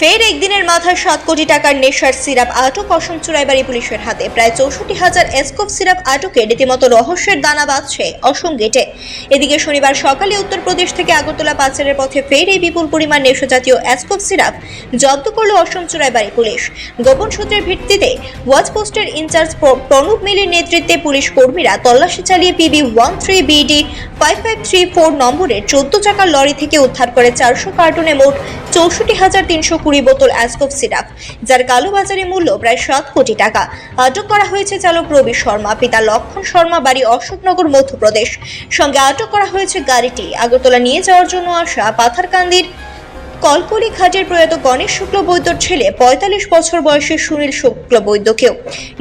ফের একদিনের মাথায় সাত কোটি টাকার নেশার সিরাপ আটক অসম চুরাইবাড়ি পুলিশের হাতে। প্রায় চৌষট্টি হাজার এসকোপ সিরাপ আটকে রীতিমতো রহস্যের দানা বাঁধছে অসম গেটে। এদিকে শনিবার সকালে উত্তরপ্রদেশ থেকে আগরতলা পাচারের পথে ফের এই বিপুল পরিমাণ নেশাজাতীয় এসকোপ সিরাপ জব্দ করল অসম চুরাইবাড়ি পুলিশ। গোপন সূত্রের ভিত্তিতে ওয়াচ পোস্টের ইনচার্জ প্র- প্রণব মিলির নেতৃত্বে পুলিশ কর্মীরা তল্লাশি চালিয়ে PB one three BD five five three four নম্বরের চোদ্দ চাকার লরি থেকে উদ্ধার করে চারশো কার্টুনে মোট চৌষট্টি হাজার তিনশো কুড়ি বোতল অ্যাসকোপ সিরাপ, যার কালোবাজারে মূল্য প্রায় সাত কোটি টাকা। আটক করা হয়েছে চালক রবি শর্মা, পিতা লক্ষণ শর্মা, বাড়ি অশোকনগর, মধ্যপ্রদেশ। সঙ্গে আটক করা হয়েছে গাড়িটি। আগরতলা নিয়ে যাওয়ার জন্য আসা পাথারকান্দির কলকলি ঘাটের প্রয়াত গণেশ শুক্ল বৈদ্যর ছেলে পঁয়তাল্লিশ বছর বয়সী সুনীল শুক্ল বৈদ্যকেও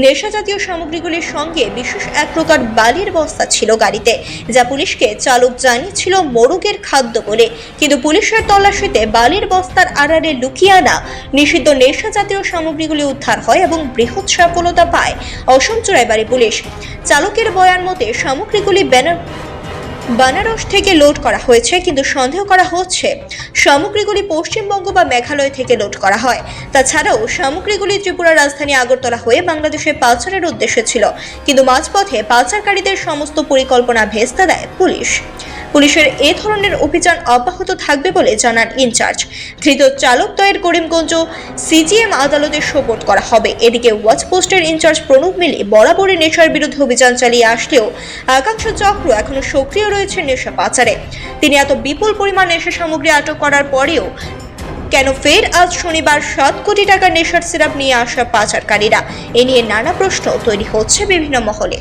নেশা জাতীয় সামগ্রীগুলির সঙ্গে বিশেষ এক প্রকার বালির বস্তা ছিল গাড়িতে, যা পুলিশকে চালক জানিয়েছিল মোরগের খাদ্য বলে। কিন্তু পুলিশের তল্লাশিতে বালির বস্তার আড়ালে লুকিয়ে আনা নিষিদ্ধ নেশা জাতীয় সামগ্রীগুলি উদ্ধার হয় এবং বৃহৎ সফলতা পায় অসম চোরাইবাড়ি পুলিশ। চালকের বয়ান মতে, সামগ্রীগুলি ব্যানার বানারস থেকে লোড করা হয়েছে, কিন্তু সন্দেহ করা হচ্ছে সামগ্রীগুলি পশ্চিমবঙ্গ বা মেঘালয় থেকে লোড করা হয়। তাছাড়াও সামগ্রীগুলি ত্রিপুরা রাজধানী আগরতলা হয়ে বাংলাদেশে পাচারের উদ্দেশ্যে ছিল, কিন্তু মাঝপথে পাচারকারীদের সমস্ত পরিকল্পনা ভেস্তা দেয় পুলিশ। পুলিশের এ ধরনের অভিযান অব্যাহত থাকবে বলে জানান ইনচার্জ। ধৃত চালকদ্বয়ের করিমগঞ্জ সিজিএম আদালতে সোপর্দ করা হবে। এদিকে ওয়াচ পোস্টের ইনচার্জ প্রণব মিলি বরাবরই নেশার বিরুদ্ধে অভিযান চালিয়ে আসলেও একাংশ চক্র এখনও সক্রিয় রয়েছে নেশা পাচারে। তিনি এত বিপুল পরিমাণ নেশা সামগ্রী আটক করার পরেও কেন ফের আজ শনিবার সাত কোটি টাকার নেশার সিরাপ নিয়ে আসা পাচারকারীরা? এ নিয়ে নানা প্রশ্ন তৈরি হচ্ছে বিভিন্ন মহলে।